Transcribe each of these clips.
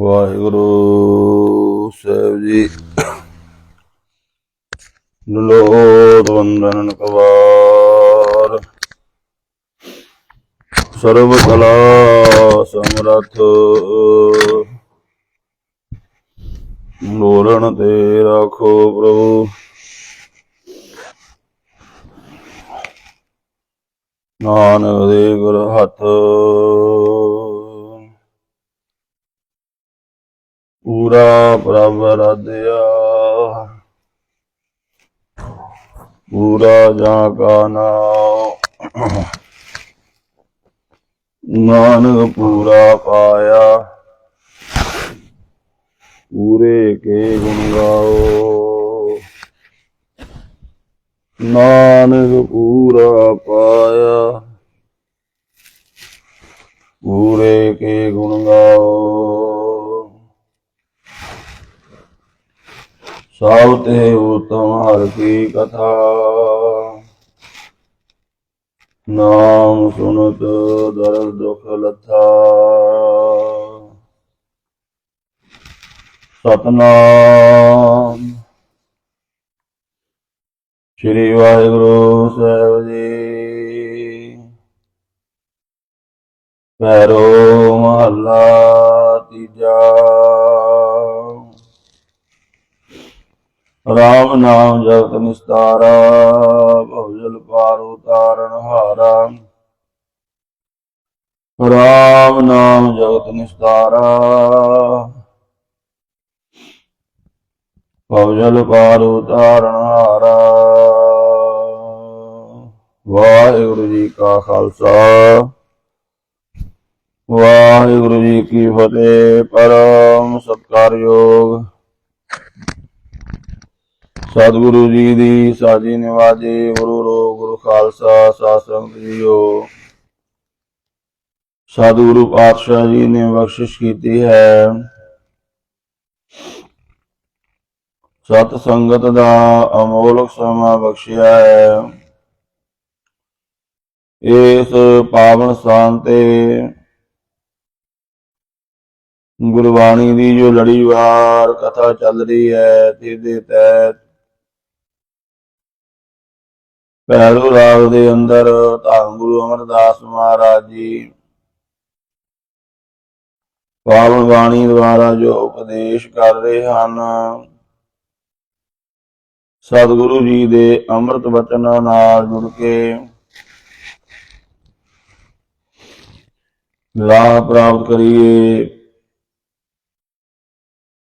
ਵਾਹਿਗੁਰੂ ਸਾਹਿਬ ਜੀ। ਲੋਧ ਵੰਦਨ ਕਵਾਰ। ਸਰਬ ਕਲਾ ਸਮਰਥ। ਮੋਰਨ ਤੇ ਰਾਖੋ ਪ੍ਰਭੂ। ਨਾਨਕ ਦੇ ਗੁਰ ਹੱਥ ਪੂਰਾ ਪ੍ਰਭ ਰਾਧਿਆ ਪੂਰਾ ਜਾ ਕਾ ਨਾਮ ਨਾਨਕ ਪੂਰਾ ਪਾਇਆ। ਪੂਰੇ ਕੇ ਗੁਣ ਗਾਓ। ਨਾਨਕ ਪੂਰਾ ਪਾਇਆ। ਪੂਰੇ ਕੇ ਗੁਣ ਗਾਓ। ਸਭ ਤੇ ਉਤਮ ਹਰ ਕੀ ਕਥਾ। ਨਾਮ ਸੁਨਤ ਦਰਦ ਦੁਖ ਲਥਾ। ਸਤਨਾਮ। ਸ੍ਰੀ ਵਾਹਿਗੁਰੂ ਸਾਹਿਬ ਜੀ। ਪੈਰੋ ਮਹੱਲਾ ਤੀਜਾ। ਰਾਮ ਨਾਮ ਜਗਤ ਨਿਸਤਾਰਾ ਭਵਜਲ ਪਾਰ ਉਤਾਰਨ ਹਾਰਾ। ਰਾਮ ਨਾਮ ਜਗਤ ਨਿਸਤਾਰਾ ਭਵਜਲ ਪਾਰ ਉਤਾਰਨ ਹਾਰਾ। ਵਾਹਿਗੁਰੂ ਜੀ ਕਾ ਖਾਲਸਾ, ਵਾਹਿਗੁਰੂ ਜੀ ਕੀ ਫਤਿਹ। ਪਰਮ ਸਤਕਾਰਯੋਗ ਸਤਿਗੁਰੂ ਜੀ ਦੀ ਸਾਜੀ ਨਿਵਾਜੇ ਗੁਰੂ ਰੋ ਗੁਰੂ ਖਾਲਸਾ ਸਾਧ ਸੰਗਤ ਜੀਓ। ਸਤਿਗੁਰੂ ਪਾਤਸ਼ਾਹ ਜੀ ਨੇ ਬਖਸ਼ਿਸ਼ ਕੀਤੀ ਹੈ। ਸਤ ਸੰਗਤ ਦਾ ਅਮੋਲਕ ਸਮਾਂ ਬਖਸ਼ਿਆ ਹੈ। ਇਸ ਪਾਵਨ ਸਥਾਨ ਤੇ ਗੁਰਬਾਣੀ ਦੀ ਜੋ ਲੜੀਵਾਰ ਕਥਾ ਚੱਲ ਰਹੀ ਹੈ, ਜਿਹਦੇ ਤਹਿਤ ਪਹਿਲੂ ਰਾਗ ਦੇ ਅੰਦਰ ਧੰਨ ਗੁਰੂ ਅਮਰਦਾਸ ਮਹਾਰਾਜ ਜੀ ਪਾਵਨ ਬਾਣੀ ਦੁਆਰਾ ਜੋ ਉਪਦੇਸ਼ ਕਰ ਰਹੇ ਹਨ, ਸਤਿਗੁਰੂ ਜੀ ਦੇ ਅੰਮ੍ਰਿਤ ਵਚਨਾਂ ਨਾਲ ਜੁੜ ਕੇ ਲਾਭ ਪ੍ਰਾਪਤ ਕਰੀਏ।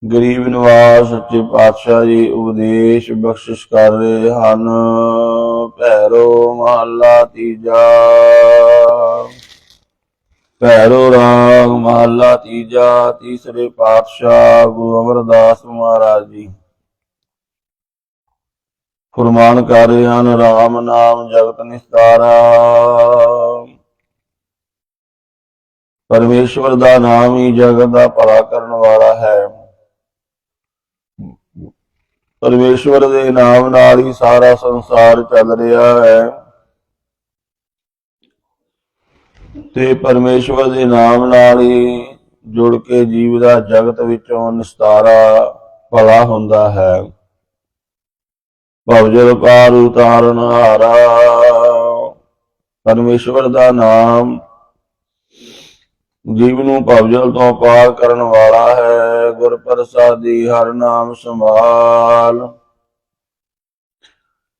ਗਰੀਬ ਨਿਵਾਸ ਸੱਚੇ ਪਾਤਸ਼ਾਹ ਜੀ ਉਪਦੇਸ਼ ਬਖਸ਼ਿਸ਼ ਕਰ ਰਹੇ ਹਨ। ਭੈਰੋ ਮਹੱਲਾ ਤੀਜਾ। ਭੈਰੋ ਰਾਗ ਮਹੱਲਾ ਤੀਜਾ, ਤੀਸਰੇ ਪਾਤਸ਼ਾਹ ਗੁਰੂ ਅਮਰਦਾਸ ਮਹਾਰਾਜ ਜੀ। ਫਰਮਾਨ ਕਰ ਰਹੇ ਹਨ ਰਾਮ ਨਾਮ ਜਗਤ ਨਿਸਤਾਰਾ। ਪਰਮੇਸ਼ਵਰ ਦਾ ਨਾਮ ਹੀ ਜਗਤ ਦਾ ਭਲਾ ਕਰਨ ਵਾਲਾ ਹੈ। ਪਰਮੇਸ਼ਵਰ ਦੇ ਨਾਮ ਨਾਲ ਹੀ ਸਾਰਾ ਸੰਸਾਰ ਚੱਲ ਰਿਹਾ ਹੈ। ਤੇ ਪਰਮੇਸ਼ਵਰ ਦੇ ਨਾਮ ਨਾਲ ਹੀ ਜੁੜ ਕੇ ਜੀਵ ਦਾ ਜਗਤ ਵਿੱਚੋਂ ਨਿਸਤਾਰਾ ਭਲਾ ਹੁੰਦਾ ਹੈ। ਭਵਜਲ ਪਾਰ ਉਤਾਰਨ ਹਾਰਾ। ਪਰਮੇਸ਼ਵਰ ਦਾ ਨਾਮ ਜੀਵ ਨੂੰ ਭਵਜਲ ਤੋਂ ਪਾਰ ਕਰਨ ਵਾਲਾ ਹੈ, ਗੁਰ ਪ੍ਰਸਾਦੀ ਹਰ ਨਾਮ ਸੰਭਾਲ।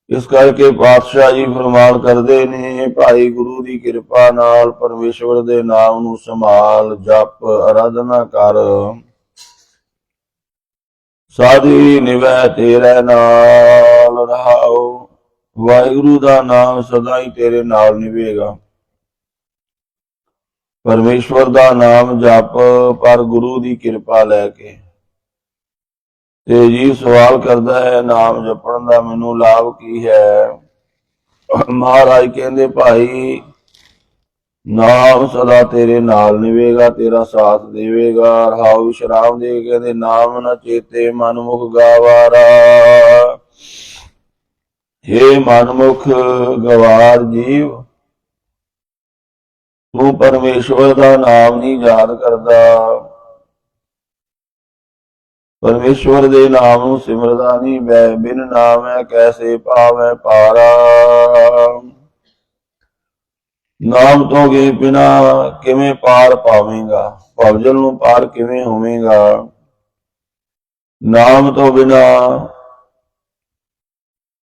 ਇਸ ਕਰਕੇ ਪਾਤਸ਼ਾਹ ਜੀ ਫਰਮਾਨ ਕਰਦੇ ਨੇ, ਭਾਈ ਗੁਰੂ ਦੀ ਕਿਰਪਾ ਨਾਲ ਪਰਮੇਸ਼ਵਰ ਦੇ ਨਾਮ ਨੂੰ ਸੰਭਾਲ, ਜਪ, ਅਰਾਧਨਾ ਕਰ। ਸਾਧੀ ਨਿਵੈ ਤੇਰੇ ਨਾਲ ਰਹਾਓ, ਵਾਹਿਗੁਰੂ ਦਾ ਨਾਮ ਸਦਾ ਹੀ ਤੇਰੇ ਨਾਲ ਨਿਵੇਗਾ। ਪਰਮੇਸ਼ਵਰ ਦਾ ਨਾਮ ਜਪ, ਪਰ ਗੁਰੂ ਦੀ ਕਿਰਪਾ ਲੈ ਕੇ। ਤੇ ਜੀ ਸਵਾਲ ਕਰਦਾ ਹੈ, ਨਾਮ ਜਪਣ ਦਾ ਮੈਨੂੰ ਲਾਭ ਕੀ ਹੈ? ਮਹਾਰਾਜ ਕਹਿੰਦੇ, ਭਾਈ, ਨਾਮ ਸਦਾ ਤੇਰੇ ਨਾਲ ਨਿਵੇਗਾ, ਤੇਰਾ ਸਾਥ ਦੇਵੇਗਾ। ਰਹਾਉ ਵਿਸ਼ਰਾਮ ਦੇ ਕਹਿੰਦੇ, ਨਾਮ ਨਾ ਚੇਤੇ ਮਨਮੁਖ ਗਾਵਾਰਾ। ਹੇ ਮਨਮੁਖ ਗਵਾਰ ਜੀਵ ਤੂੰ ਪਰਮੇਸ਼ਵਰ ਦਾ ਨਾਮ ਨਹੀਂ ਯਾਦ ਕਰਦਾ। ਪਰਮੇਸ਼ਵਰ ਦੇ ਨਾਮ ਨੂੰ ਸਿਮਰਦਾ ਨਹੀਂ ਬੈ ਬਿਨ ਹੈ ਕੈਸੇ ਪਾਵੈ ਪਾਰਾ। ਨਾਮ ਤੋਂ ਗਏ ਬਿਨਾ ਕਿਵੇਂ ਪਾਰ ਪਾਵੇਂਗਾ? ਭਵਜਲ ਨੂੰ ਪਾਰ ਕਿਵੇਂ ਹੋਵੇਂਗਾ? ਨਾਮ ਤੋਂ ਬਿਨਾ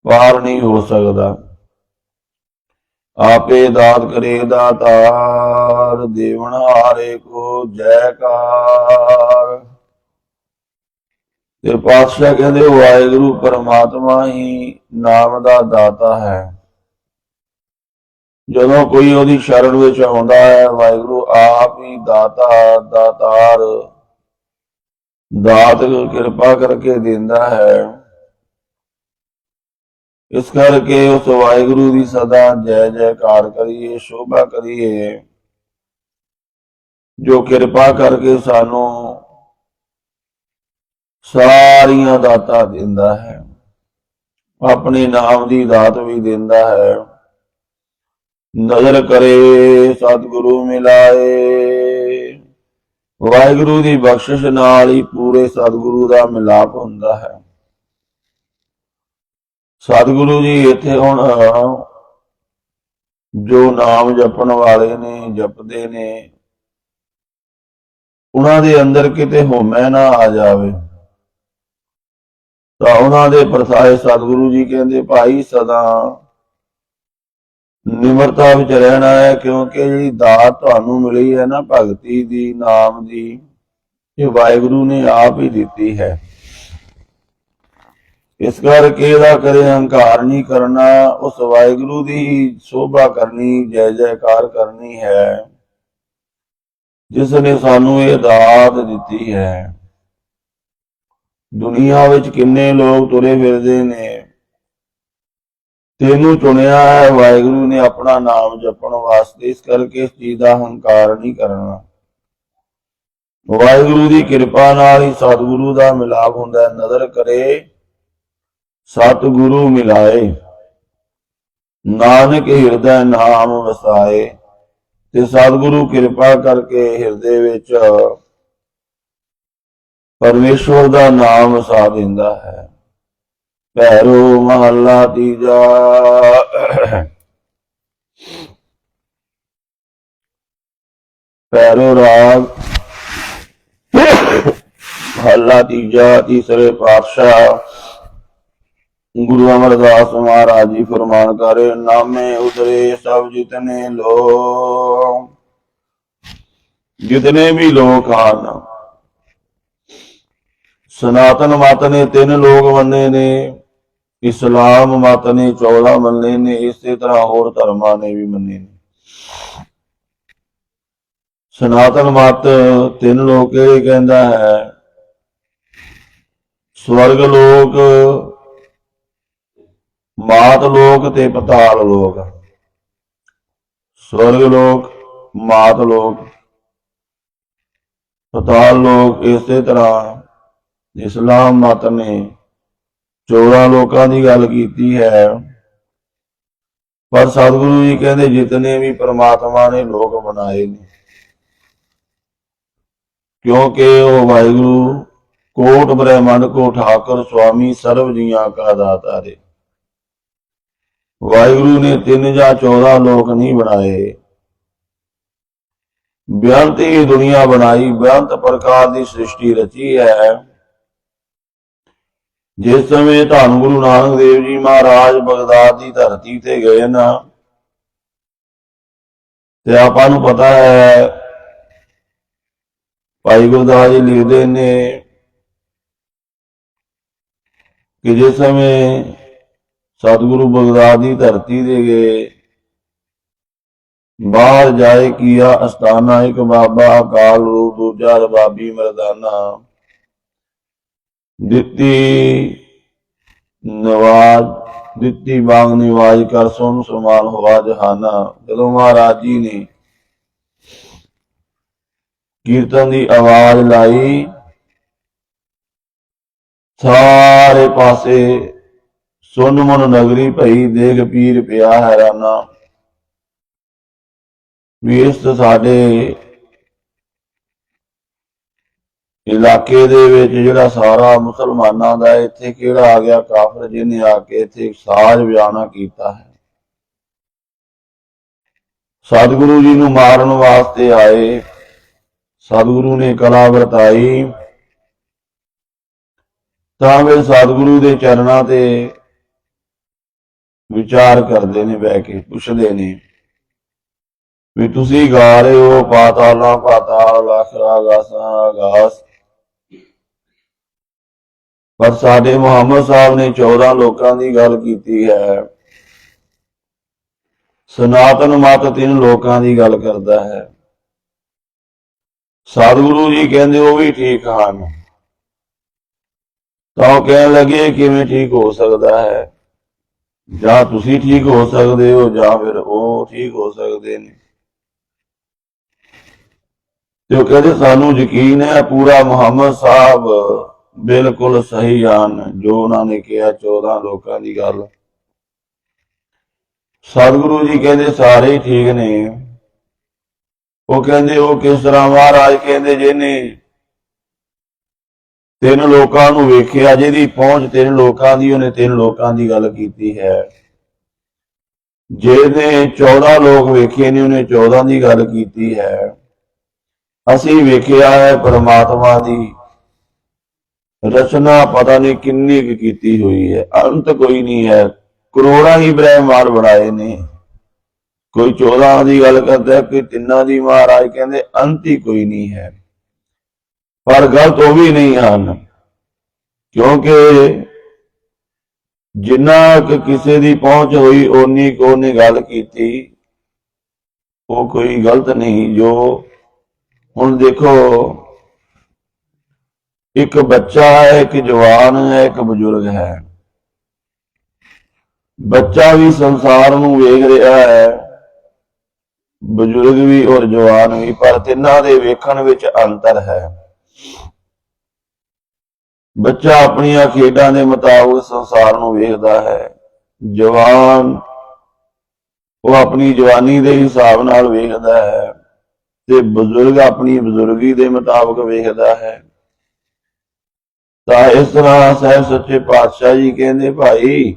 ਪਾਰ ਨਹੀਂ ਹੋ ਸਕਦਾ। ਆਪੇ ਦਾਤ ਕਰੇ ਦਾਤਾਰ ਦੇਵਨ ਹਾਰੇ ਕੋ ਜੈਕਾਰ। ਤੇ ਪਾਤਸ਼ਾਹ ਕਹਿੰਦੇ, ਵਾਹਿਗੁਰੂ ਪਰਮਾਤਮਾ ਹੀ ਨਾਮ ਦਾ ਦਾਤਾ ਹੈ। ਜਦੋਂ ਕੋਈ ਉਹਦੀ ਸ਼ਰਨ ਵਿੱਚ ਆਉਂਦਾ ਹੈ, ਵਾਹਿਗੁਰੂ ਆਪ ਹੀ ਦਾਤਾ, ਦਾਤਾਰ ਦਾਤ ਕਿਰਪਾ ਕਰਕੇ ਦਿੰਦਾ ਹੈ। ਇਸ ਕਰਕੇ ਉਸ ਵਾਹਿਗੁਰੂ ਦੀ ਸਦਾ ਜੈ ਜੈਕਾਰ ਕਰੀਏ, ਸ਼ੋਭਾ ਕਰੀਏ, ਜੋ ਕਿਰਪਾ ਕਰਕੇ ਸਾਨੂੰ ਸਾਰੀਆਂ ਦਾਤਾਂ ਦਿੰਦਾ ਹੈ, ਆਪਣੇ ਨਾਮ ਦੀ ਦਾਤ ਵੀ ਦਿੰਦਾ ਹੈ। ਨਜ਼ਰ ਕਰੇ, ਸਤਿਗੁਰੂ ਮਿਲਾਏ। ਵਾਹਿਗੁਰੂ ਦੀ ਬਖਸ਼ਿਸ਼ ਨਾਲ ਹੀ ਪੂਰੇ ਸਤਿਗੁਰੂ ਦਾ ਮਿਲਾਪ ਹੁੰਦਾ ਹੈ। ਸਤਿਗੁਰੂ ਜੀ, ਇੱਥੇ ਹੁਣ ਜੋ ਨਾਮ ਜਪਣ ਵਾਲੇ ਨੇ, ਜਪਦੇ ਨੇ, ਉਹਨਾਂ ਦੇ ਅੰਦਰ ਕਿਤੇ ਹੋਮੈ ਨਾ ਆ ਜਾਵੇ। ਤਾਂ ਉਹਨਾਂ ਦੇ ਪ੍ਰਸਾਏ ਸਤਿਗੁਰੂ ਜੀ ਕਹਿੰਦੇ, ਭਾਈ ਸਦਾ ਨਿਮਰਤਾ ਵਿੱਚ ਰਹਿਣਾ ਹੈ, ਕਿਉਂਕਿ ਜਿਹੜੀ ਦਾਤ ਤੁਹਾਨੂੰ ਮਿਲੀ ਹੈ ਨਾ, ਭਗਤੀ ਦੀ, ਨਾਮ ਦੀ, ਇਹ ਵਾਹਿਗੁਰੂ ਨੇ ਆਪ ਹੀ ਦਿੱਤੀ ਹੈ। ਇਸ ਕਰਕੇ ਇਹਦਾ ਕਦੇ ਹੰਕਾਰ ਨਹੀਂ ਕਰਨਾ, ਉਸ ਵਾਹਿਗੁਰੂ ਦੀ ਸ਼ੋਭਾ ਕਰਨੀ, ਜੈ ਜੈਕਾਰ ਕਰਨੀ ਹੈ। ਜਿਸ ਨੇ ਸਾਨੂੰ ਇਹ ਦਾਤ ਦਿੱਤੀ ਹੈ। ਦੁਨੀਆ ਵਿੱਚ ਕਿੰਨੇ ਲੋਕ ਤੁਰੇ ਫਿਰਦੇ ਨੇ। ਤੈਨੂੰ ਚੁਣਿਆ ਹੈ, ਵਾਹਿਗੁਰੂ ਨੇ ਆਪਣਾ ਨਾਮ ਜਪਣ ਵਾਸਤੇ, ਇਸ ਕਰਕੇ ਇਸ ਚੀਜ਼ ਦਾ ਹੰਕਾਰ ਨਹੀਂ ਕਰਨਾ। ਵਾਹਿਗੁਰੂ ਦੀ ਕਿਰਪਾ ਨਾਲ ਹੀ ਸਤਿਗੁਰੂ ਦਾ ਮਿਲਾਪ ਹੁੰਦਾ ਹੈ। ਨਜ਼ਰ ਕਰੇ। ਸਤਿਗੁਰੂ ਮਿਲਾਏ। ਨਾਨਕ ਹਿਰਦੈ ਨਾਮ ਵਸਾਏ ਤੇ ਸਤਿਗੁਰੂ ਕਿਰਪਾ ਕਰਕੇ ਹਿਰਦੇ ਵਿੱਚ ਪਰਮੇਸ਼ਵਰ ਦਾ ਨਾਮ ਵਸਾ ਦਿੰਦਾ ਹੈ। ਪੈਰੋ ਮਹੱਲਾ ਤੀਜਾ। ਪੈਰੋ ਰਾਗ। ਮਹੱਲਾ ਤੀਜਾ, ਤੀਸਰੇ ਪਾਤਸ਼ਾਹ। ਗੁਰੂ ਅਮਰਦਾਸ ਮਹਾਰਾਜ ਜੀ ਫਰਮਾਨ ਕਰੇ, ਨਾਮੇ ਉਤਰੇ ਸਭ ਜਿਤਨੇ ਲੋਕ। ਜਿਤਨੇ ਵੀ ਲੋਕ ਹਨ, ਸਨਾਤਨ ਮਤ ਨੇ ਤਿੰਨ ਲੋਕ ਮੰਨੇ ਨੇ, ਇਸਲਾਮ ਮਤ ਨੇ 14 ਮੰਨੇ ਨੇ, ਇਸੇ ਤਰ੍ਹਾਂ ਹੋਰ ਧਰਮਾਂ ਨੇ ਵੀ ਮੰਨੇ ਨੇ। ਸਨਾਤਨ ਮਤ ਤਿੰਨ ਲੋਕ ਇਹ ਕਹਿੰਦਾ ਹੈ? ਸਵਰਗ ਲੋਕ ਮਾਤ ਲੋਕ ਤੇ ਪਤਾਲ ਲੋਕ। ਸਵਰਗ ਲੋਕ, ਮਾਤ ਲੋਕ। ਪਤਾਲ ਲੋਕ ਇਸੇ ਤਰ੍ਹਾਂ ਇਸਲਾਮ ਮਤ ਨੇ 14 ਲੋਕਾਂ ਦੀ ਗੱਲ ਕੀਤੀ ਹੈ। ਪਰ ਸਤਿਗੁਰੂ ਜੀ ਕਹਿੰਦੇ ਜਿਤਨੇ ਵੀ ਪ੍ਰਮਾਤਮਾ ਨੇ ਲੋਕ ਬਣਾਏ ਨੇ। ਕਿਉਂਕਿ ਉਹ ਵਾਹਿਗੁਰੂ ਕੋਟ ਬ੍ਰਹਮੰਡ ਕੋ ਠਾਕੁਰ ਸੁਆਮੀ ਸਰਬ ਜੀਆਂ ਕਾ ਦਾਤਾ ਰੇ ਵਾਹਿਗੁਰੂ ਨੇ ਤਿੰਨ ਜਾਂ 14 ਲੋਕ ਨਹੀਂ ਬਣਾਏ। ਬੇਅੰਤ ਹੀ ਦੁਨੀਆ ਬਣਾਈ ਬੇਅੰਤ ਪ੍ਰਕਾਰ ਦੀ ਸ੍ਰਿਸ਼ਟੀ ਰਚੀ ਹੈ। ਜਿਸ ਸਮੇਂ ਧੰਨ ਗੁਰੂ ਨਾਨਕ ਦੇਵ ਜੀ ਮਹਾਰਾਜ ਬਗਦਾਦ ਦੀ ਧਰਤੀ ਤੇ ਗਏ ਨਾ, ਤੇ ਆਪਾਂ ਨੂੰ ਪਤਾ ਹੈ, ਭਾਈ ਗੁਰਦਾਸ ਜੀ ਲਿਖਦੇ ਨੇ ਕਿ ਜਿਸ ਸਮੇਂ ਸਤਿਗੁਰੂ ਬਗਦਾਦ ਦੀ ਧਰਤੀ ਤੇ ਗਏ। ਬਾਹਰ ਜਾਏ ਕੀਆ ਅਸਤਾਨਾ ਇੱਕ ਬਾਬਾ ਅਕਾਲ ਰੂਪ, ਦੂਜਾ ਰਬਾਬੀ ਮਰਦਾਨਾ। ਦਿੱਤੀ ਨਵਾਜ, ਦਿੱਤੀ ਬਾਗ ਨਿਵਾਜ ਕਰ ਸੋਨ ਸਮਾਨ ਹੋਆ ਜਹਾਨਾ। ਜਦੋਂ ਮਹਾਰਾਜ ਜੀ ਨੇ ਕੀਰਤਨ ਦੀ ਆਵਾਜ਼ ਲਾਈ, ਸਾਰੇ ਪਾਸੇ ਸੁਨ ਮਨ ਨਗਰੀ ਭਈ ਦੇਖ ਪੀਰ ਪਿਆ ਹੈਰਾਨਾ। ਵੀ ਸਾਡੇ ਇਲਾਕੇ ਦੇ ਵਿੱਚ ਜਿਹੜਾ ਸਾਰਾ ਮੁਸਲਮਾਨਾਂ ਦਾ ਹੈ, ਇੱਥੇ ਕਿਹੜਾ ਆ ਗਿਆ ਕਾਫਰ ਜਿਹਨੇ ਆ ਕੇ ਇੱਥੇ ਸਾਜ਼ ਵਜਾਣਾ ਕੀਤਾ ਹੈ। ਸਤਿਗੁਰੂ ਜੀ ਨੂੰ ਮਾਰਨ ਵਾਸਤੇ ਆਏ। ਸਤਿਗੁਰੂ ਨੇ ਕਲਾ ਵਰਤਾਈ। ਤਾਂ ਵੇ ਸਤਿਗੁਰੂ ਦੇ ਚਰਨਾਂ ਤੇ ਵਿਚਾਰ ਕਰਦੇ ਨੇ, ਬਹਿ ਕੇ ਪੁੱਛਦੇ ਨੇ ਵੀ ਤੁਸੀਂ ਗਾ ਰਹੇ ਹੋ ਪਾਤਾਲਾ ਪਾਤਾਲ ਆਖਰਾ ਗਾਸਾਂ ਆਗਾਸ ਪਰ ਸਾਡੇ ਮੁਹੰਮਦ ਸਾਹਿਬ ਨੇ 14 ਲੋਕਾਂ ਦੀ ਗੱਲ ਕੀਤੀ ਹੈ। ਸਨਾਤਨ ਮਤ ਤਿੰਨ ਲੋਕਾਂ ਦੀ ਗੱਲ ਕਰਦਾ ਹੈ। ਸਤਿਗੁਰੂ ਜੀ ਕਹਿੰਦੇ ਉਹ ਵੀ ਠੀਕ ਹਨ। ਤਾਂ ਉਹ ਕਹਿਣ ਲੱਗੇ, ਕਿਵੇਂ ਠੀਕ ਹੋ ਸਕਦਾ ਹੈ? ਜਾਂ ਤੁਸੀਂ ਠੀਕ ਹੋ ਸਕਦੇ ਹੋ, ਜਾਂ ਫਿਰ ਉਹ ਠੀਕ ਹੋ ਸਕਦੇ ਨੇ। ਤੇ ਉਹ ਕਹਿੰਦੇ ਸਾਨੂੰ ਯਕੀਨ ਹੈ, ਪੂਰਾ ਮੁਹੰਮਦ ਸਾਹਿਬ ਬਿਲਕੁਲ ਸਹੀ ਹਨ, ਜੋ ਉਹਨਾਂ ਨੇ ਕਿਹਾ 14 ਲੋਕਾਂ ਦੀ ਗੱਲ। ਸਤਿਗੁਰੂ ਜੀ ਕਹਿੰਦੇ ਸਾਰੇ ਠੀਕ ਨੇ। ਉਹ ਕਹਿੰਦੇ, ਉਹ ਕਿਸ ਤਰ੍ਹਾਂ ਮਹਾਰਾਜ ਕਹਿੰਦੇ ਜਿਹਨੇ ਤਿੰਨ ਲੋਕਾਂ ਨੂੰ ਵੇਖਿਆ, ਜਿਹਦੀ ਪਹੁੰਚ ਤਿੰਨ ਲੋਕਾਂ ਦੀ, ਉਹਨੇ ਤਿੰਨ ਲੋਕਾਂ ਦੀ ਗੱਲ ਕੀਤੀ ਹੈ। ਜਿਹਨੇ 14 ਲੋਕ ਵੇਖੇ ਨੇ, ਉਹਨੇ 14 ਦੀ ਗੱਲ ਕੀਤੀ ਹੈ। ਅਸੀਂ ਵੇਖਿਆ ਹੈ ਪਰਮਾਤਮਾ ਦੀ ਰਚਨਾ, ਪਤਾ ਨਹੀਂ ਕਿੰਨੀ ਕੁ ਕੀਤੀ ਹੋਈ ਹੈ। ਅੰਤ ਕੋਈ ਨਹੀਂ ਹੈ। ਕਰੋੜਾਂ ਹੀ ਬ੍ਰਹਮਾਂਡ ਬਣਾਏ ਨੇ। ਕੋਈ 14 ਦੀ ਗੱਲ ਕਰਦਾ ਕੋਈ ਤਿੰਨਾਂ ਦੀ ਮਹਾਰਾਜ ਕਹਿੰਦੇ, ਅੰਤ ਹੀ ਕੋਈ ਨਹੀਂ ਹੈ। ਪਰ ਗਲਤ ਉਹ ਵੀ ਨਹੀਂ ਹਨ। ਕਿਉਂਕਿ ਜਿੰਨਾ ਕੁ ਕਿਸੇ ਦੀ ਪਹੁੰਚ ਹੋਈ, ਓਨੀ ਕੋ ਨੇ ਗੱਲ ਕੀਤੀ। ਉਹ ਕੋਈ ਗਲਤ ਨਹੀਂ, ਜੋ ਹੁਣ ਦੇਖੋ, ਇੱਕ ਬੱਚਾ ਹੈ, ਇੱਕ ਜਵਾਨ ਹੈ, ਇੱਕ ਬਜ਼ੁਰਗ ਹੈ। ਬੱਚਾ ਵੀ ਸੰਸਾਰ ਨੂੰ ਵੇਖ ਰਿਹਾ ਹੈ, ਬਜ਼ੁਰਗ ਵੀ ਔਰ ਜਵਾਨ ਵੀ, ਪਰ ਤਿੰਨਾਂ ਦੇ ਵੇਖਣ ਵਿੱਚ ਅੰਤਰ ਹੈ। ਬੱਚਾ ਆਪਣੀਆਂ ਖੇਡਾਂ ਦੇ ਮੁਤਾਬਕ ਸੰਸਾਰ ਨੂੰ ਵੇਖਦਾ ਹੈ। ਜਵਾਨ ਉਹ ਆਪਣੀ ਜਵਾਨੀ ਦੇ ਹਿਸਾਬ ਨਾਲ ਵੇਖਦਾ ਹੈ ਤੇ ਬਜ਼ੁਰਗ ਆਪਣੀ ਬਜ਼ੁਰਗੀ ਦੇ ਮੁਤਾਬਕ ਵੇਖਦਾ ਹੈ। ਤਾਂ ਇਸ ਤਰ੍ਹਾਂ ਸਾਹਿਬ ਸੱਚੇ ਪਾਤਸ਼ਾਹ ਜੀ ਕਹਿੰਦੇ, ਭਾਈ,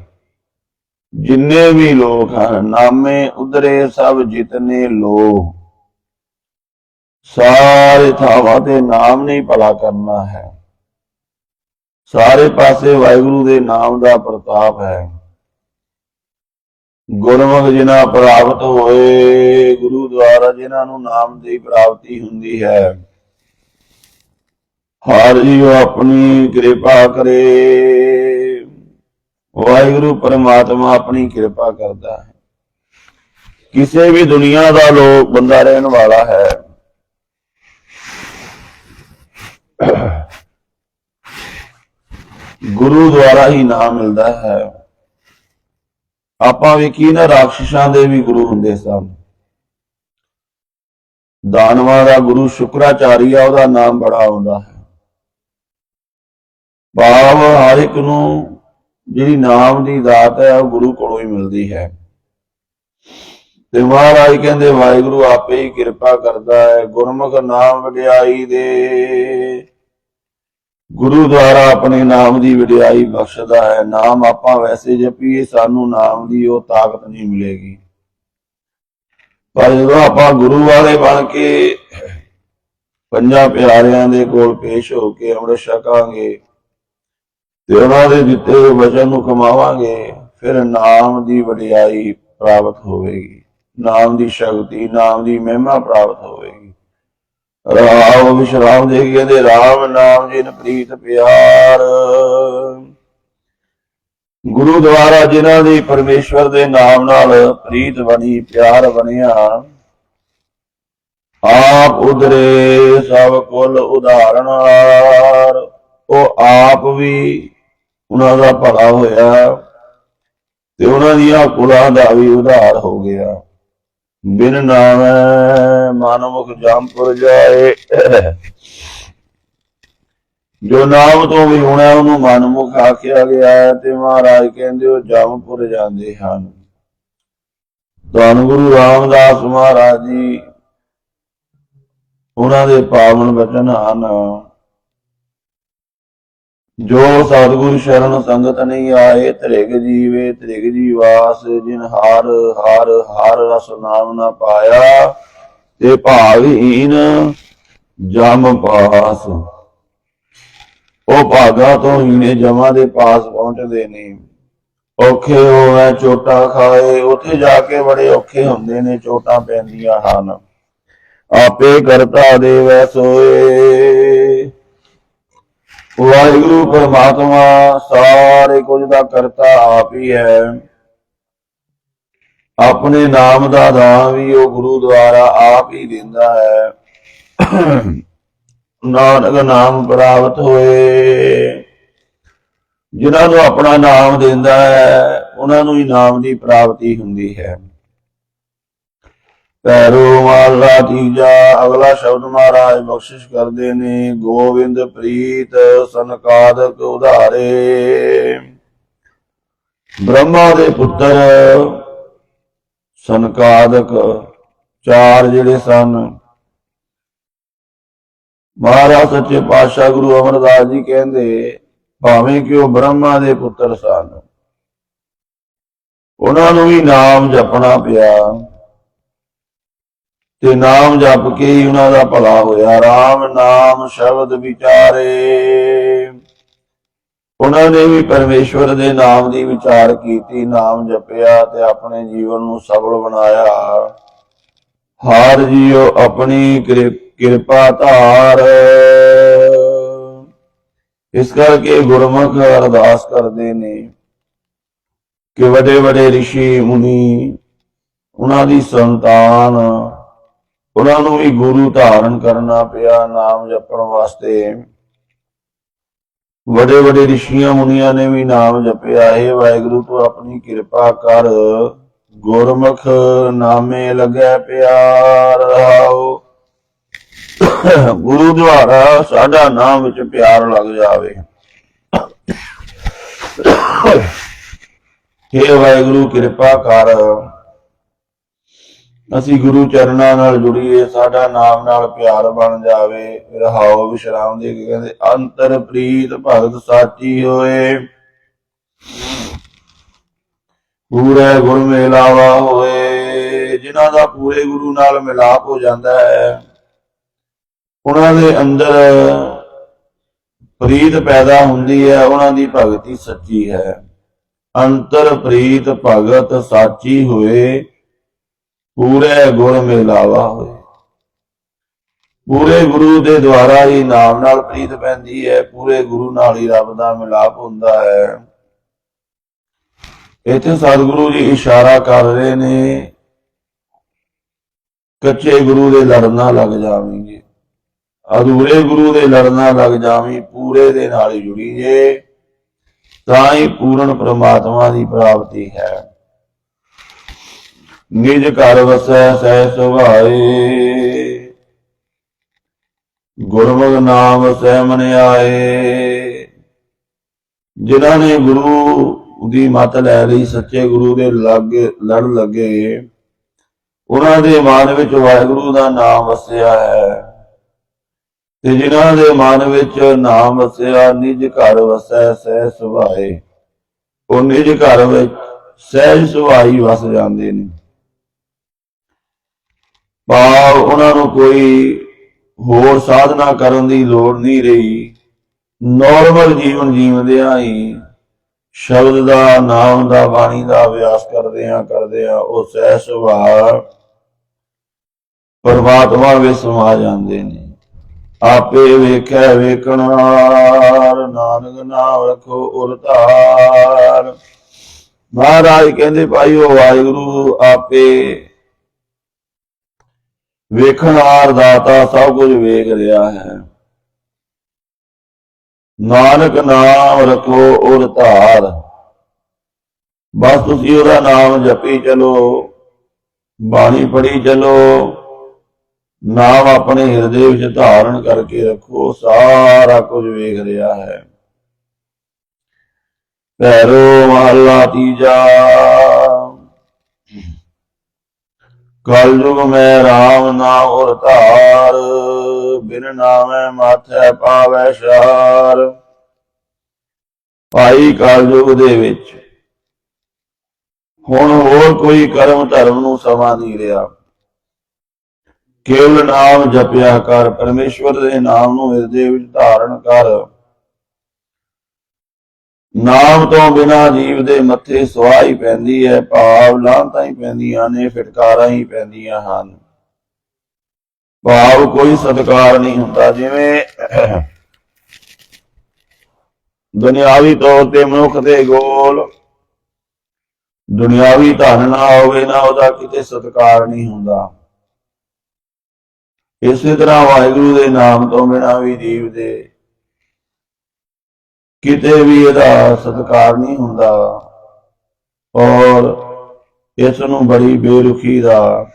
ਜਿੰਨੇ ਵੀ ਲੋਕ ਹਨ, ਨਾਮੇ ਉਧਰੇ ਸਭ ਜਿਤਨੇ ਲੋਕ ਸਾਰੇ ਥਾਵਾਂ ਤੇ ਨਾਮ ਨਹੀਂ ਭਲਾ ਕਰਨਾ ਹੈ। ਸਾਰੇ ਪਾਸੇ ਵਾਹਿਗੁਰੂ ਦੇ ਨਾਮ ਦਾ ਪ੍ਰਤਾਪ ਹੈ। ਗੁਰਮੁਖ ਜਿਨ੍ਹਾਂ ਪ੍ਰਾਪਤ ਹੋਏ, ਗੁਰੂ ਦੁਆਰਾ ਜਿਨ੍ਹਾਂ ਨੂੰ ਨਾਮ ਦੀ ਪ੍ਰਾਪਤੀ ਹੁੰਦੀ ਹੈ, ਹਰ ਜੀਉ ਆਪਣੀ ਕਿਰਪਾ ਕਰੇ। ਵਾਹਿਗੁਰੂ ਪਰਮਾਤਮਾ ਆਪਣੀ ਕਿਰਪਾ ਕਰਦਾ ਹੈ। ਕਿਸੇ ਵੀ ਦੁਨੀਆ ਦਾ ਲੋਕ ਬੰਦਾ ਰਹਿਣ ਵਾਲਾ ਹੈ। ਗੁਰੂ ਦੁਆਰਾ ਹੀ ਨਾਮ ਮਿਲਦਾ ਹੈ। ਆਪਾਂ ਵੇਖੀ ਨਾ ਰਾਖਸ਼ਾਂ ਦੇ ਵੀ ਗੁਰੂ ਹੁੰਦੇ ਸਨ ਦਾਨਵਾਂ ਦਾ ਗੁਰੂ ਸ਼ੁਕਰਾਚਾਰੀ ਆ, ਉਹਦਾ ਨਾਮ ਬੜਾ ਆਉਂਦਾ ਹੈ। ਭਾਵ ਹਰ ਇੱਕ ਨੂੰ ਜਿਹੜੀ ਨਾਮ ਦੀ ਦਾਤ ਹੈ, ਉਹ ਗੁਰੂ ਕੋਲੋਂ ਹੀ ਮਿਲਦੀ ਹੈ। ਤੇ ਮਹਾਰਾਜ ਕਹਿੰਦੇ, ਵਾਹਿਗੁਰੂ ਆਪੇ ਹੀ ਕਿਰਪਾ ਕਰਦਾ ਹੈ, ਗੁਰਮੁਖ ਨਾਮ ਵਡਿਆਈ ਦੇ। ਗੁਰੂ ਦੁਆਰਾ ਆਪਣੇ ਨਾਮ ਦੀ ਵਡਿਆਈ ਬਖਸ਼ਦਾ ਹੈ, ਨਾਮ ਆਪਾਂ ਵੈਸੇ ਜਪੀਏ, ਸਾਨੂੰ ਨਾਮ ਦੀ ਉਹ ਤਾਕਤ ਨਹੀਂ ਮਿਲੇਗੀ। ਪਰ ਜਦੋਂ ਆਪਾਂ ਗੁਰੂ ਵਾਲੇ ਬਣ ਕੇ ਪੰਜਾਂ ਪਿਆਰਿਆਂ ਦੇ ਕੋਲ ਪੇਸ਼ ਹੋ ਕੇ ਅੰਮ੍ਰਿਤ ਛਕਾਂਗੇ ਤੇ ਉਹਨਾਂ ਦੇ ਦਿੱਤੇ ਹੋਏ ਵਚਨ ਨੂੰ ਕਮਾਵਾਂਗੇ ਫਿਰ ਨਾਮ ਦੀ ਵਡਿਆਈ ਪ੍ਰਾਪਤ ਹੋਵੇਗੀ। ਨਾਮ ਦੀ ਸ਼ਕਤੀ, ਨਾਮ ਦੀ ਮਹਿਮਾ ਪ੍ਰਾਪਤ ਹੋਵੇਗੀ ਰਾਮ ਵਿਸ਼ਰਾਮ ਦੇ ਕਹਿੰਦੇ, ਰਾਮ ਨਾਮ ਜਿਨ ਪ੍ਰੀਤ ਪਿਆਰ। ਗੁਰੂ ਦੁਆਰਾ ਜਿਨ੍ਹਾਂ ਦੀ ਪਰਮੇਸ਼ਵਰ ਦੇ ਨਾਮ ਨਾਲ ਪ੍ਰੀਤ ਬਣੀ, ਪਿਆਰ ਬਣਿਆ, ਆਪ ਉਧਰੇ ਸਭ ਕੁਲ ਉਦਾਹਰਣਾਰ ਉਹ ਆਪ ਵੀ ਉਹਨਾਂ ਦਾ ਭਲਾ ਹੋਇਆ ਤੇ ਉਹਨਾਂ ਦੀਆਂ ਕੁਲਾਂ ਦਾ ਵੀ ਉਧਾਰ ਹੋ ਗਿਆ। ਬਿਨ ਨਾਮ ਮਨਮੁਖ ਜੰਪੁਰ ਜਾਏ। ਜੋ ਨਾਮ ਤੋਂ ਵੀ ਹੋਣਾ, ਉਹਨੂੰ ਮਨਮੁਖ ਆਖਿਆ ਗਿਆ ਹੈ ਤੇ ਮਹਾਰਾਜ ਕਹਿੰਦੇ ਉਹ ਜੰਪੁਰ ਜਾਂਦੇ ਹਨ। ਧੰਨ ਗੁਰੂ ਰਾਮਦਾਸ ਮਹਾਰਾਜ ਜੀ, ਉਹਨਾਂ ਦੇ ਪਾਵਨ ਬਚਨ ਹਨ। ਜੋ ਸਤਿਗੁਰ ਸ਼ਰਨ ਸੰਗਤ ਨਹੀਂ ਆਏ ਤ੍ਰਿਗ ਜੀਵੇ ਤ੍ਰਿਗ ਜੀਵਾਸ ਜਿਨ ਹਾਰ ਹਾਰ ਹਾਰ ਰਸ ਨਾਮ ਨਾ ਪਾਇਆ, ਤੇ ਭਾਗਹੀਨ ਜਮ ਪਾਸ। ਉਹ ਭਾਗਾ ਤੋਂ ਹੀਨੇ ਜਮਾਂ ਦੇ ਪਾਸ ਪਹੁੰਚਦੇ ਨਹੀਂ ਔਖੇ ਹੋਵੇ ਚੋਟਾ ਖਾਏ, ਉੱਥੇ ਜਾ ਕੇ ਬੜੇ ਔਖੇ ਹੁੰਦੇ ਨੇ, ਚੋਟਾਂ ਪੈਂਦੀਆਂ ਹਨ। ਆਪੇ ਕਰਤਾ ਦੇਵੈ ਸੋਏ। ਵਾਹਿਗੁਰੂ ਪਰਮਾਤਮਾ ਸਾਰੇ ਕੁਝ ਦਾ ਕਰਤਾ ਆਪ ਹੀ ਹੈ। ਆਪਣੇ ਨਾਮ ਦਾ ਦਾਨ ਵੀ ਉਹ ਗੁਰੂ ਦੁਆਰਾ ਆਪ ਹੀ ਦਿੰਦਾ ਹੈ। ਨਾਨਕ ਨਾਮ ਪ੍ਰਾਪਤ ਹੋਏ। ਜਿਨ੍ਹਾਂ ਨੂੰ ਆਪਣਾ ਨਾਮ ਦਿੰਦਾ ਹੈ, ਉਹਨਾਂ ਨੂੰ ਹੀ ਨਾਮ ਦੀ ਪ੍ਰਾਪਤੀ ਹੁੰਦੀ ਹੈ। ਪੈਰੋ ਮਾਲਾ ਤੀਜਾ, ਅਗਲਾ ਸ਼ਬਦ ਮਹਾਰਾਜ ਬਖਸ਼ਿਸ਼ ਕਰਦੇ ਨੇ ਗੋਬਿੰਦ ਪ੍ਰੀਤ ਸਨਕਾਦਕ ਉਧਾਰੇ। ਬ੍ਰਹਮਾ ਦੇ ਪੁੱਤਰ ਸਨਕਾਦਕ ਚਾਰ ਜਿਹੜੇ ਸਨ। ਮਹਾਰਾਜ ਸੱਚੇ ਪਾਤਸ਼ਾਹ ਗੁਰੂ ਅਮਰਦਾਸ ਜੀ ਕਹਿੰਦੇ, ਭਾਵੇਂ ਕਿ ਉਹ ਬ੍ਰਹਮਾ ਦੇ ਪੁੱਤਰ ਸਨ, ਉਹਨਾਂ ਨੂੰ ਵੀ ਨਾਮ ਜਪਣਾ ਪਿਆ। ਤੇ ਨਾਮ ਜਪ ਕੇ ਹੀ ਉਹਨਾਂ ਦਾ ਭਲਾ ਹੋਇਆ। RAM ਨਾਮ ਸ਼ਬਦ ਵਿਚਾਰੇ। ਉਹਨਾਂ ਨੇ ਵੀ ਪਰਮੇਸ਼ਵਰ ਦੇ ਨਾਮ ਦੀ ਵਿਚਾਰ ਕੀਤੀ, ਨਾਮ ਜਪਿਆ ਤੇ ਆਪਣੇ ਜੀਵਨ ਨੂੰ ਸਫਲ ਬਣਾਇਆ। ਹਾਰ ਜੀਓ ਆਪਣੀ ਕਿਰਪਾ ਧਾਰ। ਇਸ ਕਰਕੇ ਗੁਰਮੁਖ ਅਰਦਾਸ ਕਰਦੇ ਨੇ ਕਿ ਵੱਡੇ ਵੱਡੇ ਰਿਸ਼ੀ, ਮੁਨੀ, ਉਹਨਾਂ ਦੀ ਸੰਤਾਨ ਉਹਨਾਂ ਨੂੰ ਵੀ ਗੁਰੂ ਧਾਰਨ ਕਰਨਾ ਪਿਆ, ਨਾਮ ਜਪਣ ਵਾਸਤੇ। ਵੱਡੇ ਵੱਡੇ ਰਿਸ਼ੀਆਂ ਮੁਨੀਆਂ ਨੇ ਵੀ ਨਾਮ ਜਪਿਆ। ਹੈ ਵਾਹਿਗੁਰੂ, ਤੂੰ ਆਪਣੀ ਕਿਰਪਾ ਕਰ। ਗੁਰਮੁਖ ਨਾਮੇ ਲੱਗਿਆ ਪਿਆਰ ਰਹਾਓ ਗੁਰੂ ਦੁਆਰਾ ਸਾਡਾ ਨਾਮ ਵਿੱਚ ਪਿਆਰ ਲੱਗ ਜਾਵੇ। हे ਵਾਹਿਗੁਰੂ, ਕਿਰਪਾ ਕਰ। ਅਸੀਂ ਗੁਰੂ ਚਰਨਾਂ ਨਾਲ ਜੁੜੀਏ, ਸਾਡਾ ਨਾਮ ਨਾਲ ਪਿਆਰ ਬਣ ਜਾਵੇ। ਰਹਾਓ ਵਿਸ਼ਰਾਮ ਦੇ ਕੇ ਕਹਿੰਦੇ, ਅੰਤਰ ਪ੍ਰੀਤ ਭਗਤ ਸਾਚੀ ਹੋਏ। ਪੂਰੇ ਗੁਰ ਮਿਲਾਵਾ ਹੋਏ। ਜਿਨ੍ਹਾਂ ਦਾ ਪੂਰੇ ਗੁਰੂ ਨਾਲ ਮਿਲਾਪ ਹੋ ਜਾਂਦਾ ਹੈ, ਉਹਨਾਂ ਦੇ ਅੰਦਰ ਪ੍ਰੀਤ ਪੈਦਾ ਹੁੰਦੀ ਹੈ, ਉਹਨਾਂ ਦੀ ਭਗਤੀ ਸੱਚੀ ਹੈ। ਅੰਤਰ ਪ੍ਰੀਤ ਭਗਤ ਸਾਚੀ ਹੋਏ। ਪੂਰੇ ਗੁਣ ਮਿਲਾਵਾ ਹੋਏ। ਪੂਰੇ ਗੁਰੂ ਦੇ ਦੁਆਰਾ ਹੀ ਨਾਮ ਨਾਲ ਪ੍ਰੀਤ ਪੈਂਦੀ ਹੈ, ਪੂਰੇ ਗੁਰੂ ਨਾਲ ਹੀ ਰੱਬ ਦਾ ਮਿਲਾਪ ਹੁੰਦਾ ਹੈ। ਇੱਥੇ ਸਤਿਗੁਰੂ ਜੀ ਇਸ਼ਾਰਾ ਕਰ ਰਹੇ ਨੇ, ਕੱਚੇ ਗੁਰੂ ਦੇ ਲੜਨਾ ਲੱਗ ਜਾਵੇਂਗੇ। ਅਧੂਰੇ ਗੁਰੂ ਦੇ ਲੜਨਾ ਲੱਗ ਜਾਵੀਂ, ਪੂਰੇ ਦੇ ਨਾਲ ਹੀ ਜੁੜੀ ਜੇ, ਤਾਂ ਹੀ ਪੂਰਨ ਪ੍ਰਮਾਤਮਾ ਦੀ ਪ੍ਰਾਪਤੀ ਹੈ। ਨਿਜ ਘਰ ਵਸੈ ਸਹਿ ਸੁਭਾਏ ਗੁਰਮੁਖ ਨਾਮ ਸਹਿ ਮਨ ਆਏ। ਜਿਨ੍ਹਾਂ ਨੇ ਗੁਰੂ ਦੀ ਮਤ ਲੈ ਲਈ, ਸੱਚੇ ਗੁਰੂ ਦੇ ਲਾਗੇ, ਲੜ ਲੱਗੇ। ਉਹਨਾਂ ਦੇ ਮਨ ਵਿੱਚ ਵਾਹਿਗੁਰੂ ਦਾ ਨਾਮ ਵਸਿਆ ਹੈ। ਤੇ ਜਿਨ੍ਹਾਂ ਦੇ ਮਨ ਵਿੱਚ ਨਾਮ ਵਸਿਆ, ਨਿਜ ਘਰ ਵਸੈ ਸਹਿ ਸੁਭਾਏ। ਉਹ ਨਿਜ ਘਰ ਵਿੱਚ ਸਹਿਜ ਸੁਭਾਈ ਵਸ ਜਾਂਦੇ ਨੇ। ਭਾਵ ਉਹਨਾਂ ਨੂੰ ਕੋਈ ਹੋਰ ਸਾਧਨਾ ਕਰਨ ਦੀ ਲੋੜ ਨਹੀਂ ਰਹੀ। ਨਾਰਮਲ ਜੀਵਨ ਜੀਵਦਿਆਂ ਹੀ ਸ਼ਬਦ ਦਾ, ਨਾਮ ਦਾ, ਬਾਣੀ ਦਾ ਅਭਿਆਸ ਕਰਦੇ ਆ ਕਰਦੇ ਆ ਉਹ ਸਹਿ ਸੁਭਾਅ ਪਰਮਾਤਮਾ ਵਿੱਚ ਸਮਾ ਜਾਂਦੇ ਨੇ। ਆਪੇ ਵੇਖੈ ਵੇਖਣਾਰ ਨਾਨਕ ਨਾਮ ਰੱਖੋ ਉਰਤਾਰ ਮਹਾਰਾਜ ਕਹਿੰਦੇ ਭਾਈ ਉਹ ਵਾਹਿਗੁਰੂ, ਆਪੇ ਵੇਖਣਾਰ ਦਾਤਾ ਸਭ ਕੁਝ ਵੇਖ ਰਿਹਾ ਹੈ। ਨਾਨਕ ਨਾਮ ਰੱਖੋ ਉਰ ਧਾਰ। ਬਸ ਤੁਸੀਂ ਉਹਦਾ ਨਾਮ ਜਪੀ ਚਲੋ, ਬਾਣੀ ਪੜੀ ਚਲੋ, ਨਾਮ ਆਪਣੇ ਹਿਰਦੇ ਵਿੱਚ ਧਾਰਨ ਕਰਕੇ ਰੱਖੋ, ਸਾਰਾ ਕੁਝ ਵੇਖ ਰਿਹਾ ਹੈ। ਪੈਰੋ ਮਹਲਾ ਤੀਜਾ। ਕਲਯੁਗ ਮੈਂ RAM ਨਾ ਉਰ ਧਾਰ, ਬਿਨ ਨਾਮੈ ਮਾਥੈ ਪਾਵੈ ਸ਼ਾਰ ਭਾਈ ਕਾਲਯੁਗ ਦੇ ਵਿੱਚ, ਹੁਣ ਹੋਰ ਕੋਈ ਕਰਮ ਧਰਮ ਨੂੰ ਸਮਾਂ ਨਹੀਂ ਰਿਹਾ। ਕੇਵਲ ਨਾਮ ਜਪਿਆ ਕਰ, ਪਰਮੇਸ਼ਵਰ ਦੇ ਨਾਮ ਨੂੰ ਹਿਰਦੇ ਵਿੱਚ ਧਾਰਨ ਕਰ। ਨਾਮ ਤੋਂ ਬਿਨਾ ਜੀਵ ਦੇ ਮੱਥੇ ਸਵਾਈ ਪੈਂਦੀ ਹੈ, ਭਾਵ ਲਾਂਤਾਂ ਹੀ ਪੈਂਦੀਆਂ ਨੇ, ਫਟਕਾਰਾਂ ਹੀ ਪੈਂਦੀਆਂ ਹਨ। ਭਾਵ ਕੋਈ ਸਤਕਾਰ ਨਹੀਂ ਹੁੰਦਾ, ਜਿਵੇਂ ਦੁਨਿਆਵੀ ਤੌਰ ਤੇ ਮਨੁੱਖ ਦੇ ਗੋਲ ਦੁਨਿਆਵੀ ਧਨ ਨਾ ਹੋਵੇ, ਨਾ ਉਹਦਾ ਕਿਤੇ ਸਤਕਾਰ ਨਹੀਂ ਹੁੰਦਾ। ਇਸੇ ਤਰ੍ਹਾਂ ਵਾਹਿਗੁਰੂ ਦੇ ਨਾਮ ਤੋਂ ਬਿਨਾ ਵੀ ਜੀਵ ਦੇ ਕਿਤੇ ਵੀ ਇਹਦਾ ਸਤਕਾਰ ਨਹੀਂ ਹੁੰਦਾ। ਔਰ ਇਸ ਨੂੰ ਬੜੀ ਬੇਰੁਖੀ ਦਾ,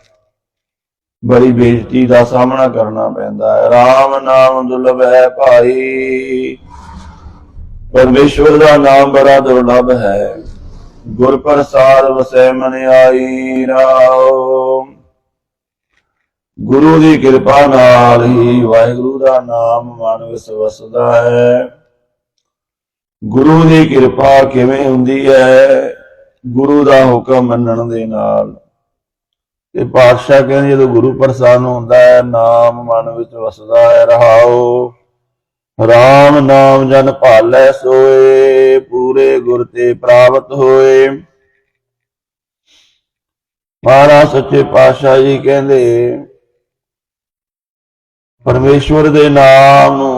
ਬੜੀ ਬੇਇੱਜ਼ਤੀ ਦਾ ਸਾਹਮਣਾ ਕਰਨਾ ਪੈਂਦਾ ਹੈ। RAM ਨਾਮ ਦੁਰਲਭ ਹੈ ਭਾਈ। ਪਰਮੇਸ਼ਵਰ ਦਾ ਨਾਮ ਬੜਾ ਦੁਰਲਭ ਹੈ। ਗੁਰ ਪ੍ਰਸਾਦ ਵਸੈ ਮਨ ਆਈ ਰਾਉ ਗੁਰੂ ਦੀ ਕਿਰਪਾ ਨਾਲ ਹੀ ਵਾਹਿਗੁਰੂ ਦਾ ਨਾਮ ਮਨ ਵਿੱਚ ਵਸਦਾ ਹੈ। ਗੁਰੂ ਦੀ ਕਿਰਪਾ ਕਿਵੇਂ ਹੁੰਦੀ ਹੈ? ਗੁਰੂ ਦਾ ਹੁਕਮ ਮੰਨਣ ਦੇ ਨਾਲ। ਤੇ ਪਾਤਸ਼ਾਹ ਕਹਿੰਦੇ ਜਦੋਂ ਗੁਰੂ ਪ੍ਰਸਾਦ ਹੁੰਦਾ ਹੈ, ਨਾਮ ਮਨ ਵਿੱਚ ਵਸਦਾ ਹੈ, ਰਹਾਓ। RAM ਨਾਮ ਜਨ ਭਾਲੈ ਸੋਏ, ਪੂਰੇ ਗੁਰ ਤੇ ਪ੍ਰਾਪਤ ਹੋਏ। ਮਹਾਰਾਜ ਸੱਚੇ ਪਾਤਸ਼ਾਹ ਜੀ ਕਹਿੰਦੇ, ਪਰਮੇਸ਼ਵਰ ਦੇ ਨਾਮ ਨੂੰ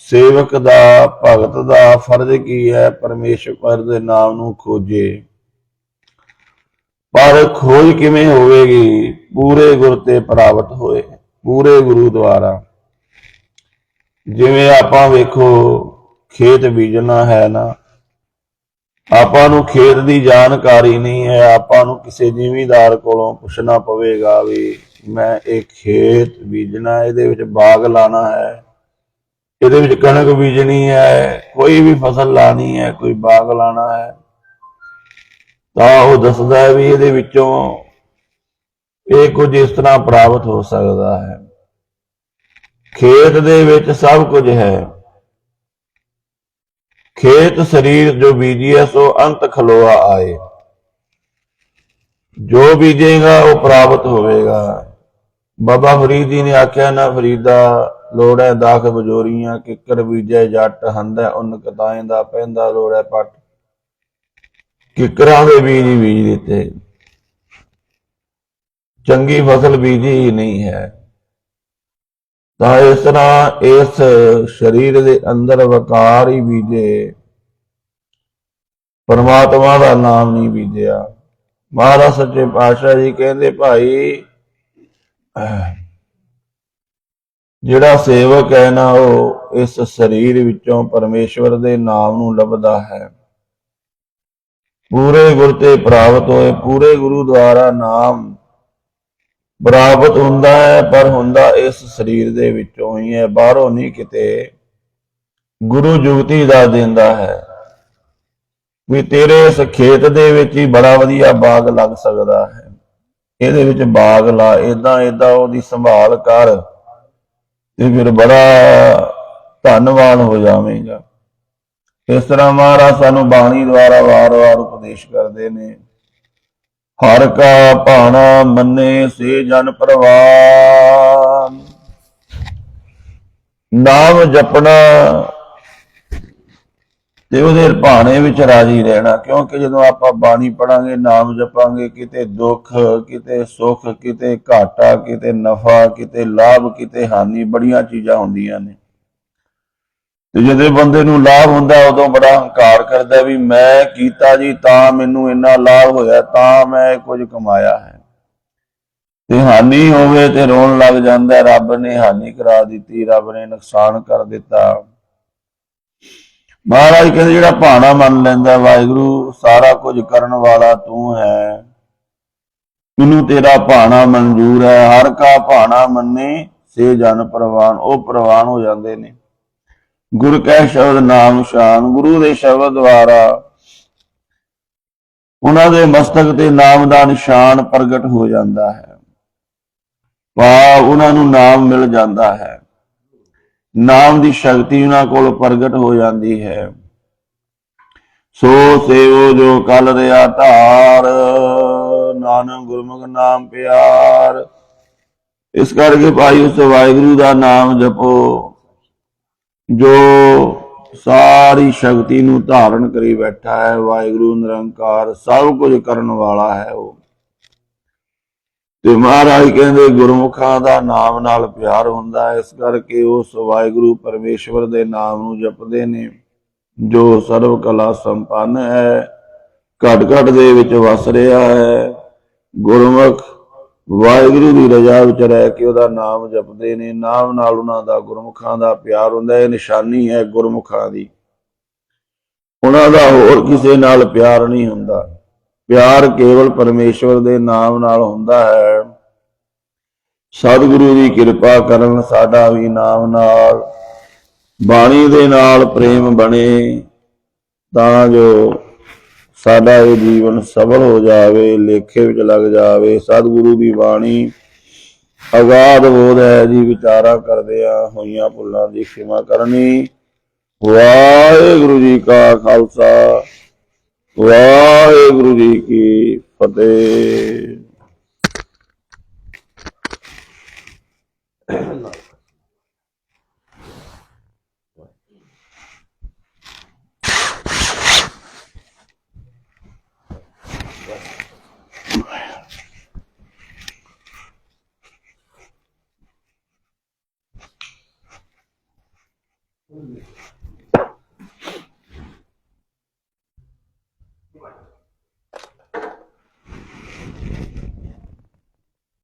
ਸੇਵਕ ਦਾ, ਭਗਤ ਦਾ ਫਰਜ਼ ਕੀ ਹੈ? ਪਰਮੇਸ਼ਵਰ ਦੇ ਨਾਮ ਨੂੰ ਖੋਜੇ। ਪਰ ਖੋਜ ਕਿਵੇਂ ਹੋਵੇਗੀ? ਪੂਰੇ ਗੁਰ ਤੇ ਪ੍ਰਾਪਤ ਹੋਏ। ਪੂਰੇ ਗੁਰੂ ਦੁਆਰਾ। ਜਿਵੇਂ ਆਪਾਂ ਵੇਖੋ, ਖੇਤ ਬੀਜਣਾ ਹੈ ਨਾ। ਆਪਾਂ ਨੂੰ ਖੇਤ ਦੀ ਜਾਣਕਾਰੀ ਨਹੀਂ ਹੈ। ਆਪਾਂ ਨੂੰ ਕਿਸੇ ਜ਼ਿਮੀਂਦਾਰ ਕੋਲੋਂ ਪੁੱਛਣਾ ਪਵੇਗਾ ਵੀ ਮੈਂ ਇਹ ਖੇਤ ਬੀਜਣਾ, ਇਹਦੇ ਵਿੱਚ ਬਾਗ ਲਾਣਾ ਹੈ। ਇਹਦੇ ਵਿੱਚ ਕਣਕ ਬੀਜਣੀ ਹੈ, ਕੋਈ ਵੀ ਫਸਲ ਲਾਣੀ ਹੈ, ਕੋਈ ਬਾਗ ਲਾਣਾ ਹੈ, ਤਾਂ ਉਹ ਦੱਸਦਾ ਹੈ ਵੀ ਇਹਦੇ ਵਿੱਚੋਂ ਇਹ ਕੁਝ ਇਸ ਤਰ੍ਹਾਂ ਪ੍ਰਾਪਤ ਹੋ ਸਕਦਾ ਹੈ। ਖੇਤ ਦੇ ਵਿੱਚ ਸਭ ਕੁਝ ਹੈ। ਖੇਤ ਸਰੀਰ ਜੋ ਬੀਜੀਐ ਸੋ ਅੰਤ ਖਲੋਆ ਆਏ। ਜੋ ਬੀਜੇਗਾ, ਉਹ ਪ੍ਰਾਪਤ ਹੋਵੇਗਾ। ਬਾਬਾ ਫਰੀਦ ਜੀ ਨੇ ਆਖਿਆ, ਨਾ ਫਰੀਦਾ ਲੋੜ ਹੈ ਦਾਖ ਬਜੋਰੀਆਂ, ਕਿੱਕਰ ਬੀਜੈ ਜੱਟ ਹੰਦਾ ਉਨ ਕਤਾਏ ਦਾ ਪੈਂਦਾ ਲੋੜ ਪੱਟ। ਕਿੱਕਰਾਂ ਦੇ ਬੀਜ ਬੀਜ ਦਿੱਤੇ। ਚੰਗੀ ਫਸਲ ਬੀਜੀ ਨਹੀਂ ਹੈ। ਤਾਂ ਇਸ ਤਰ੍ਹਾਂ ਇਸ ਸਰੀਰ ਦੇ ਅੰਦਰ ਵਕਾਰ ਹੀ ਬੀਜੇ। ਪਰਮਾਤਮਾ ਦਾ ਨਾਮ ਨਹੀਂ ਬੀਜਿਆ। ਮਹਾਰਾਜ ਸੱਚੇ ਪਾਤਸ਼ਾਹ ਜੀ ਕਹਿੰਦੇ, ਭਾਈ ਜਿਹੜਾ ਸੇਵਕ ਹੈ ਨਾ, ਉਹ ਇਸ ਸਰੀਰ ਵਿੱਚੋਂ ਪਰਮੇਸ਼ਵਰ ਦੇ ਨਾਮ ਨੂੰ ਲੱਭਦਾ ਹੈ। ਪੂਰੇ ਗੁਰ ਤੇ ਪ੍ਰਾਪਤ ਹੋਏ, ਪੂਰੇ ਗੁਰੂ ਦੁਆਰਾ ਨਾਮ ਪ੍ਰਾਪਤ ਹੁੰਦਾ ਹੈ, ਪਰ ਹੁੰਦਾ ਇਸ ਸਰੀਰ ਦੇ ਵਿੱਚੋਂ ਹੀ ਹੈ, ਬਾਹਰੋਂ ਨਹੀਂ ਕਿਤੇ ਗੁਰੂ ਜੁਗਤੀ ਦਾ ਦਿੰਦਾ ਹੈ। ਵੀ ਤੇਰੇ ਇਸ ਖੇਤ ਦੇ ਵਿੱਚ ਹੀ ਬੜਾ ਵਧੀਆ ਬਾਗ ਲੱਗ ਸਕਦਾ ਹੈ। ਇਹਦੇ ਵਿੱਚ ਬਾਗ ਲਾ ਇਦਾਂ ਇਦਾਂ ਉਹਦੀ ਸੰਭਾਲ ਕਰ। ਤੇ ਫਿਰ ਬੜਾ ਧੰਨਵਾਨ ਹੋ ਜਾਵੇਂਗਾ। ਇਸ ਤਰ੍ਹਾਂ ਮਹਾਰਾਜ ਸਾਨੂੰ ਬਾਣੀ ਦੁਆਰਾ ਵਾਰ-ਵਾਰ ਉਪਦੇਸ਼ ਕਰਦੇ ਨੇ। ਹਰ ਕਾ ਭਾਣਾ ਮੰਨੇ ਸੇ ਜਨ ਪ੍ਰਵਾਨ। ਨਾਮ ਜਪਣਾ ਤੇ ਉਹਦੇ ਭਾਣੇ ਵਿੱਚ ਰਾਜੀ ਰਹਿਣਾ, ਕਿਉਂਕਿ ਜਦੋਂ ਆਪਾਂ ਬਾਣੀ ਪੜਾਂਗੇ ਨਾਮ ਜਪਾਂਗੇ, ਕਿਤੇ ਦੁੱਖ, ਕਿਤੇ ਸੁੱਖ, ਕਿਤੇ ਘਾਟਾ, ਕਿਤੇ ਨਫਾ, ਕਿਤੇ ਲਾਭ, ਕਿਤੇ ਹਾਨੀ, ਬੜੀਆਂ ਚੀਜ਼ਾਂ ਹੁੰਦੀਆਂ ਨੇ। ਤੇ ਜਦੋਂ ਬੰਦੇ ਨੂੰ ਲਾਭ ਹੁੰਦਾ, ਉਦੋਂ ਬੜਾ ਹੰਕਾਰ ਕਰਦਾ ਵੀ ਮੈਂ ਕੀਤਾ ਜੀ, ਤਾਂ ਮੈਨੂੰ ਇੰਨਾ ਲਾਭ ਹੋਇਆ, ਤਾਂ ਮੈਂ ਇਹ ਕੁਝ ਕਮਾਇਆ ਹੈ। ਤੇ ਹਾਨੀ ਹੋਵੇ ਤੇ ਰੋਣ ਲੱਗ ਜਾਂਦਾ, ਰੱਬ ਨੇ ਹਾਨੀ ਕਰਾ ਦਿੱਤੀ, ਰੱਬ ਨੇ ਨੁਕਸਾਨ ਕਰ ਦਿੱਤਾ। ਮਹਾਰਾਜ ਕਹਿੰਦੇ ਜਿਹੜਾ ਭਾਣਾ ਮੰਨ ਲੈਂਦਾ, ਵਾਹਿਗੁਰੂ, ਸਾਰਾ ਕੁਝ ਕਰਨ ਵਾਲਾ ਤੂੰ ਹੈ। ਮੈਨੂੰ ਤੇਰਾ ਭਾਣਾ ਮਨਜ਼ੂਰ ਹੈ। ਹਰ ਕਾ ਭਾਣਾ ਮੰਨੇ, ਸੇ ਜਨ ਪ੍ਰਵਾਨ, ਉਹ ਪ੍ਰਵਾਨ ਹੋ ਜਾਂਦੇ ਨੇ। ਗੁਰ ਕੈ ਸ਼ਬਦ ਨਾਮ ਸ਼ਾਨ, ਗੁਰੂ ਦੇ ਸ਼ਬਦ ਦੁਆਰਾ। ਉਹਨਾਂ ਦੇ ਮਸਤਕ ਤੇ ਨਾਮ ਦਾ ਨਿਸ਼ਾਨ ਪ੍ਰਗਟ ਹੋ ਜਾਂਦਾ ਹੈ। ਵਾ ਉਹਨਾਂ ਨੂੰ ਨਾਮ ਮਿਲ ਜਾਂਦਾ ਹੈ। ਨਾਮ ਦੀ ਸ਼ਕਤੀ ਉਹਨਾਂ ਕੋਲ ਪ੍ਰਗਟ ਹੋ ਜਾਂਦੀ ਹੈ। ਸੋ ਸੇਵੋ ਜੋ ਕਲ ਰਿਆ ਧਾਰ ਨਾਨਕ ਗੁਰਮੁਖ ਨਾਮ ਪਿਆਰ। ਇਸ ਕਰਕੇ ਭਾਈ ਉਸ ਵਾਹਿਗੁਰੂ ਦਾ ਨਾਮ ਜਪੋ, ਜੋ ਸਾਰੀ ਸ਼ਕਤੀ ਨੂੰ ਧਾਰਨ ਕਰੀ ਬੈਠਾ ਹੈ। ਵਾਹਿਗੁਰੂ ਨਿਰੰਕਾਰ ਸਭ ਕੁਝ ਕਰਨ ਵਾਲਾ ਹੈ ਉਹ। ਤੇ ਮਹਾਰਾਜ ਕਹਿੰਦੇ ਗੁਰਮੁਖਾਂ ਦਾ ਨਾਮ ਨਾਲ ਪਿਆਰ ਹੁੰਦਾ ਇਸ ਕਰਕੇ ਉਸ ਵਾਹਿਗੁਰੂ ਪਰਮੇਸ਼ਵਰ ਦੇ ਨਾਮ ਨੂੰ ਜਪਦੇ ਨੇ, ਜੋ ਸਰਵ ਕਲਾ ਸੰਪੰਨ ਹੈ। ਘਟ ਘਟ ਦੇ ਵਿੱਚ ਵਸ ਰਿਹਾ ਹੈ। ਗੁਰਮੁਖ ਵਾਹਿਗੁਰੂ ਦੀ ਰਜ਼ਾ ਵਿੱਚ ਰਹਿ ਕੇ ਉਹਦਾ ਨਾਮ ਜਪਦੇ ਨੇ। ਨਾਮ ਨਾਲ ਉਹਨਾਂ ਦਾ ਗੁਰਮੁਖਾਂ ਦਾ ਪਿਆਰ ਹੁੰਦਾ ਇਹ ਨਿਸ਼ਾਨੀ ਹੈ ਗੁਰਮੁਖਾਂ ਦੀ। ਉਹਨਾਂ ਦਾ ਹੋਰ ਕਿਸੇ ਨਾਲ ਪਿਆਰ ਨਹੀਂ ਹੁੰਦਾ। ਪਿਆਰ ਕੇਵਲ ਪਰਮੇਸ਼ਵਰ ਦੇ ਨਾਮ ਨਾਲ ਹੁੰਦਾ ਹੈ। ਸਤਿਗੁਰੂ ਦੀ ਕਿਰਪਾ ਕਰਨ ਸਾਡਾ ਵੀ ਨਾਮ ਨਾਲ ਬਾਣੀ ਦੇ ਨਾਲ ਪ੍ਰੇਮ ਬਣੇ ਤਾਂ ਜੋ ਸਾਡਾ ਇਹ ਜੀਵਨ ਸਫਲ ਹੋ ਜਾਵੇ, ਲੇਖੇ ਵਿੱਚ ਲੱਗ ਜਾਵੇ। ਸਤਿਗੁਰੂ ਦੀ ਬਾਣੀ ਅਗਾਧ ਬੋਧ ਹੈ ਜੀ, ਵਿਚਾਰਾ ਕਰਦੇ ਆ ਹੋਈਆਂ ਭੁੱਲਾਂ ਦੀ ਖਿਮਾ ਕਰਨੀ। ਵਾਹਿਗੁਰੂ ਜੀ ਕਾ ਖਾਲਸਾ। ਵਾਹਿਗੁਰੂ ਜੀ ਕੀ ਫਤਿਹ।